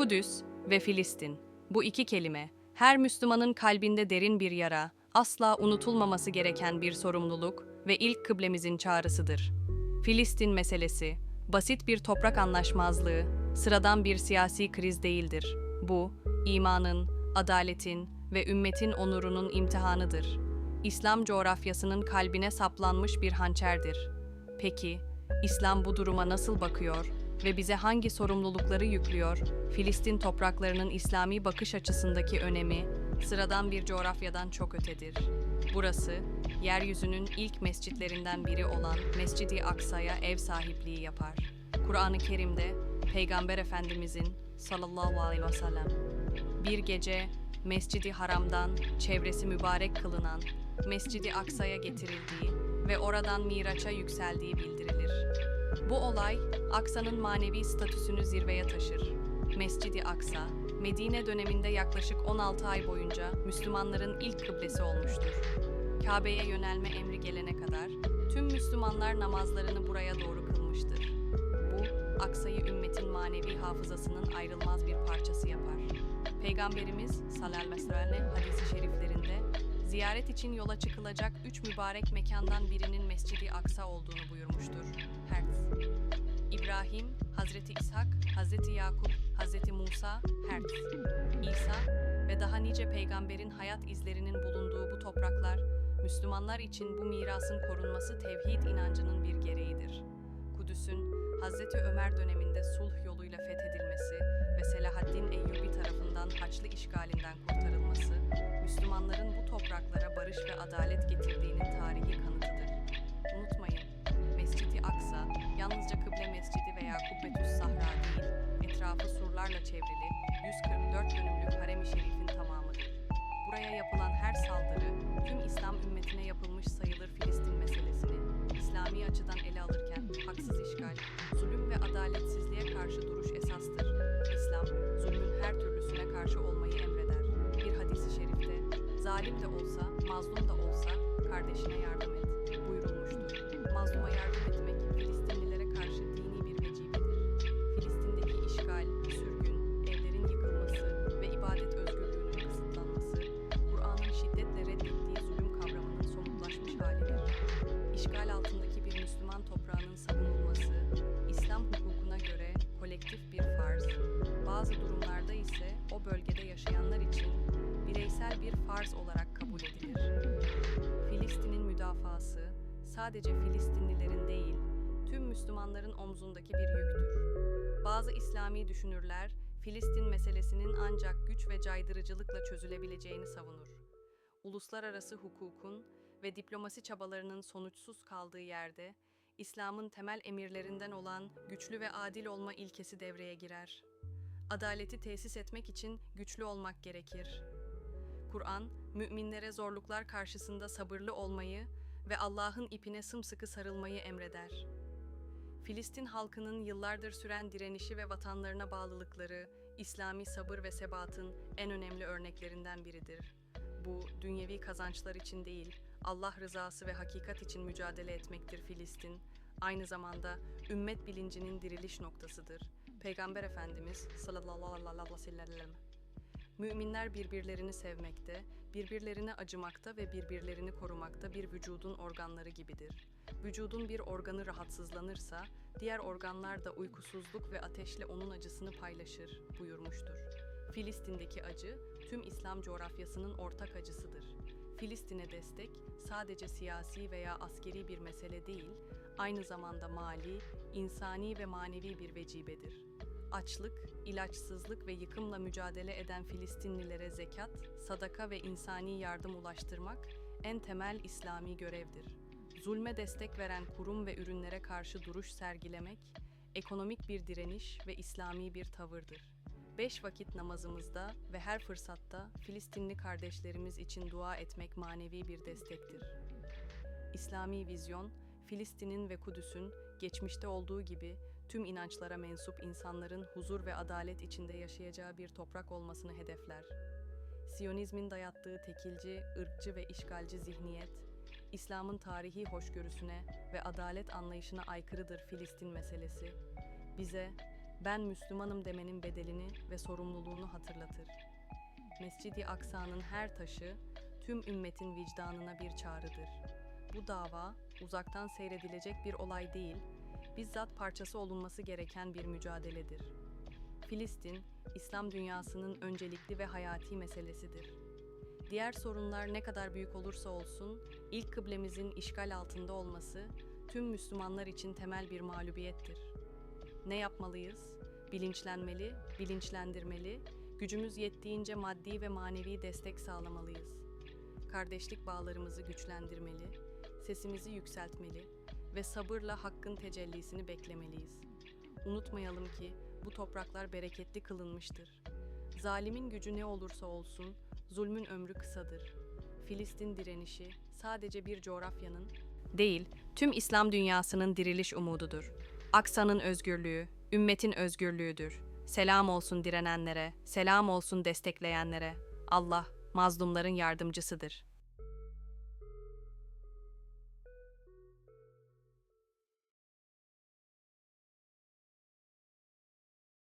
Kudüs ve Filistin. Bu iki kelime her Müslümanın kalbinde derin bir yara, asla unutulmaması gereken bir sorumluluk ve ilk kıblemizin çağrısıdır. Filistin meselesi basit bir toprak anlaşmazlığı, sıradan bir siyasi kriz değildir. Bu imanın, adaletin ve ümmetin onurunun imtihanıdır. İslam coğrafyasının kalbine saplanmış bir hançerdir. Peki, İslam bu duruma nasıl bakıyor ve bize hangi sorumlulukları yüklüyor? Filistin topraklarının İslami bakış açısındaki önemi sıradan bir coğrafyadan çok ötedir. Burası, yeryüzünün ilk mescitlerinden biri olan Mescid-i Aksa'ya ev sahipliği yapar. Kur'an-ı Kerim'de Peygamber Efendimizin sallallahu aleyhi ve sellem bir gece Mescid-i Haram'dan çevresi mübarek kılınan Mescid-i Aksa'ya getirildiği ve oradan Miraç'a yükseldiği bildirilir. Bu olay Aksa'nın manevi statüsünü zirveye taşır. Mescid-i Aksa, Medine döneminde yaklaşık 16 ay boyunca Müslümanların ilk kıblesi olmuştur. Kabe'ye yönelme emri gelene kadar tüm Müslümanlar namazlarını buraya doğru kılmıştır. Bu, Aksa'yı ümmetin manevi hafızasının ayrılmaz bir parçası yapar. Peygamberimiz sallallahu aleyhi ve sellem hadisi şeriflerinde ziyaret için yola çıkılacak üç mübarek mekandan birinin Mescidi Aksa olduğunu buyurmuştur. Hertz. İbrahim, Hazreti İshak, Hazreti Yakup, Hazreti Musa, Hertz. İsa ve daha nice peygamberin hayat izlerinin bulunduğu bu topraklar, Müslümanlar için bu mirasın korunması tevhid inancının bir gereğidir. Kudüs'ün Hazreti Ömer döneminde sulh yoluyla fethedilmesi ve Selahaddin Eyyubi tarafından Haçlı işgalinden kurtarılması, topraklara barış ve adalet getirdiğinin tarihi kanıtıdır. Unutmayın, Mescid-i Aksa yalnızca kıble mescidi veya Kubbetüs Sahra değil, etrafı surlarla çevrili 144 dönümlük harem-i şerifin tamamıdır. Buraya yapılan her saldırı, tüm İslam ümmetine yapılmış sayılır Filistin meselesini, İslami açıdan ele alırken haksız işgal, zulüm ve adaletsizliğe karşı duruş zalim de olsa, mazlum da olsa kardeşine yardım et buyurulmuştur. Mazluma yardım etmek Filistinlilere karşı dini bireysel bir farz olarak kabul edilir. Filistin'in müdafası sadece Filistinlilerin değil, tüm Müslümanların omzundaki bir yüktür. Bazı İslami düşünürler Filistin meselesinin ancak güç ve caydırıcılıkla çözülebileceğini savunur. Uluslararası hukukun ve diplomasi çabalarının sonuçsuz kaldığı yerde İslam'ın temel emirlerinden olan güçlü ve adil olma ilkesi devreye girer. Adaleti tesis etmek için güçlü olmak gerekir. Kur'an, müminlere zorluklar karşısında sabırlı olmayı ve Allah'ın ipine sımsıkı sarılmayı emreder. Filistin halkının yıllardır süren direnişi ve vatanlarına bağlılıkları, İslami sabır ve sebatın en önemli örneklerinden biridir. Bu, dünyevi kazançlar için değil, Allah rızası ve hakikat için mücadele etmektir Filistin. Aynı zamanda ümmet bilincinin diriliş noktasıdır. Peygamber Efendimiz sallallahu aleyhi ve sellem Müminler birbirlerini sevmekte, birbirlerine acımakta ve birbirlerini korumakta bir vücudun organları gibidir. Vücudun bir organı rahatsızlanırsa, diğer organlar da uykusuzluk ve ateşle onun acısını paylaşır buyurmuştur. Filistin'deki acı, tüm İslam coğrafyasının ortak acısıdır. Filistin'e destek sadece siyasi veya askeri bir mesele değil, aynı zamanda mali, insani ve manevi bir vecibedir. Açlık, ilaçsızlık ve yıkımla mücadele eden Filistinlilere zekat, sadaka ve insani yardım ulaştırmak en temel İslami görevdir. Zulme destek veren kurum ve ürünlere karşı duruş sergilemek, ekonomik bir direniş ve İslami bir tavırdır. Beş vakit namazımızda ve her fırsatta Filistinli kardeşlerimiz için dua etmek manevi bir destektir. İslami vizyon, Filistin'in ve Kudüs'ün geçmişte olduğu gibi tüm inançlara mensup insanların huzur ve adalet içinde yaşayacağı bir toprak olmasını hedefler. Siyonizmin dayattığı tekilci, ırkçı ve işgalci zihniyet, İslam'ın tarihi hoşgörüsüne ve adalet anlayışına aykırıdır Filistin meselesi. Bize ben Müslümanım demenin bedelini ve sorumluluğunu hatırlatır. Mescid-i Aksa'nın her taşı tüm ümmetin vicdanına bir çağrıdır. Bu dava uzaktan seyredilecek bir olay değil, bizzat parçası olunması gereken bir mücadeledir. Filistin, İslam dünyasının öncelikli ve hayati meselesidir. Diğer sorunlar ne kadar büyük olursa olsun, ilk kıblemizin işgal altında olması tüm Müslümanlar için temel bir mağlubiyettir. Ne yapmalıyız? Bilinçlenmeli, bilinçlendirmeli, gücümüz yettiğince maddi ve manevi destek sağlamalıyız. Kardeşlik bağlarımızı güçlendirmeli, sesimizi yükseltmeli ve sabırla hakkın tecellisini beklemeliyiz. Unutmayalım ki bu topraklar bereketli kılınmıştır. Zalimin gücü ne olursa olsun, zulmün ömrü kısadır. Filistin direnişi sadece bir coğrafyanın değil, tüm İslam dünyasının diriliş umududur. Aksa'nın özgürlüğü, ümmetin özgürlüğüdür. Selam olsun direnenlere, selam olsun destekleyenlere. Allah mazlumların yardımcısıdır.